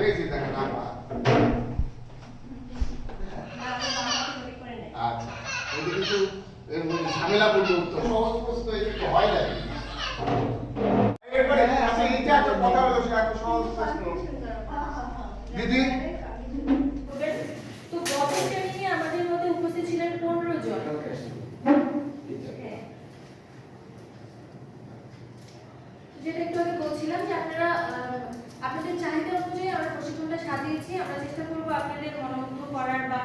এই যে দেখেন আপা আচ্ছা কিন্তু এর ঝামেলা পড়লে দিদি। যেটা একটু আগে বলছিলাম যে আপনারা আহ, আপনাদের চাহিদা অনুযায়ী আমরা প্রশিক্ষণটা আমরা চেষ্টা করব আপনাদের মনোমুগ্ধ করার বা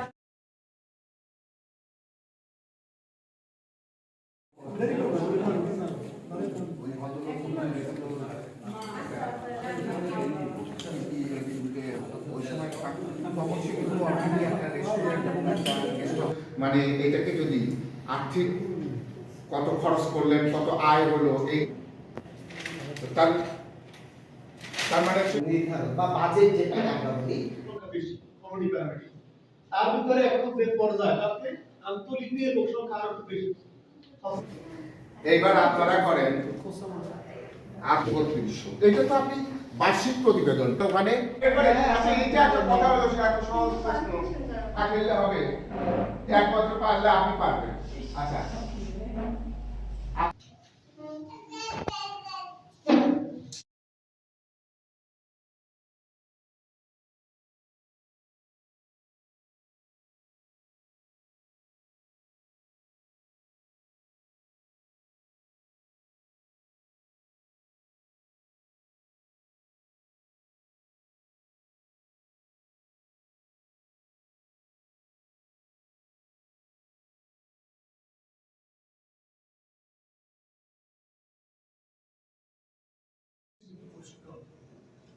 মানে এটাকে যদি আর্থিক কত খরচ করলেন, কত আয় হলো, এই তার নির্ধারণ বা বাজেট যেটা আমরা বলি। তার ভিতরে এখন যে পর্যায়ে আপনি আন্তরিক নিয়ে লোক আরও বেশি। এইবার আপনারা করেন আট বত্রিশশো এটা তো আপনি বার্ষিক প্রতিবেদন তো ওখানে সহজ প্রশ্ন। থাকলে হবে। একমাত্র পারলে আপনি পারবেন। আচ্ছা।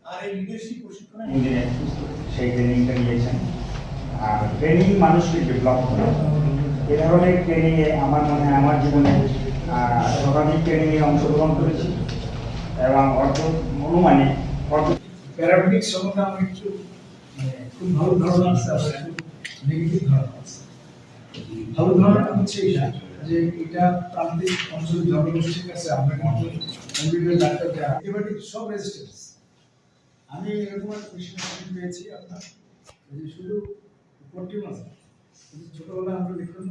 আর এই লিডারশিপ প্রশিক্ষণে সেই ট্রেনিংটা নিয়েছেন। আর ট্রেনিং মানুষকে ডেভেলপ করে। এ ধরনের ট্রেনিংয়ে আমার মনে হয় আমার জীবনে শতাধিক ট্রেনিংয়ে অংশগ্রহণ করেছি এবং অর্ধ অনুমানে সম্বন্ধে আমার একটু মানে খুব ভালো ধারণা আছে আবার নেগেটিভ ধারণা আছে। ভালো ধারণা হচ্ছে এটা যে এটা প্রান্তিক অঞ্চল জনগোষ্ঠীর কাছে ডাক্তার যারা একেবারে সব আমি এরকম একটা পেয়েছি আপনার। শুধু ছোটবেলা আমরা লিখলাম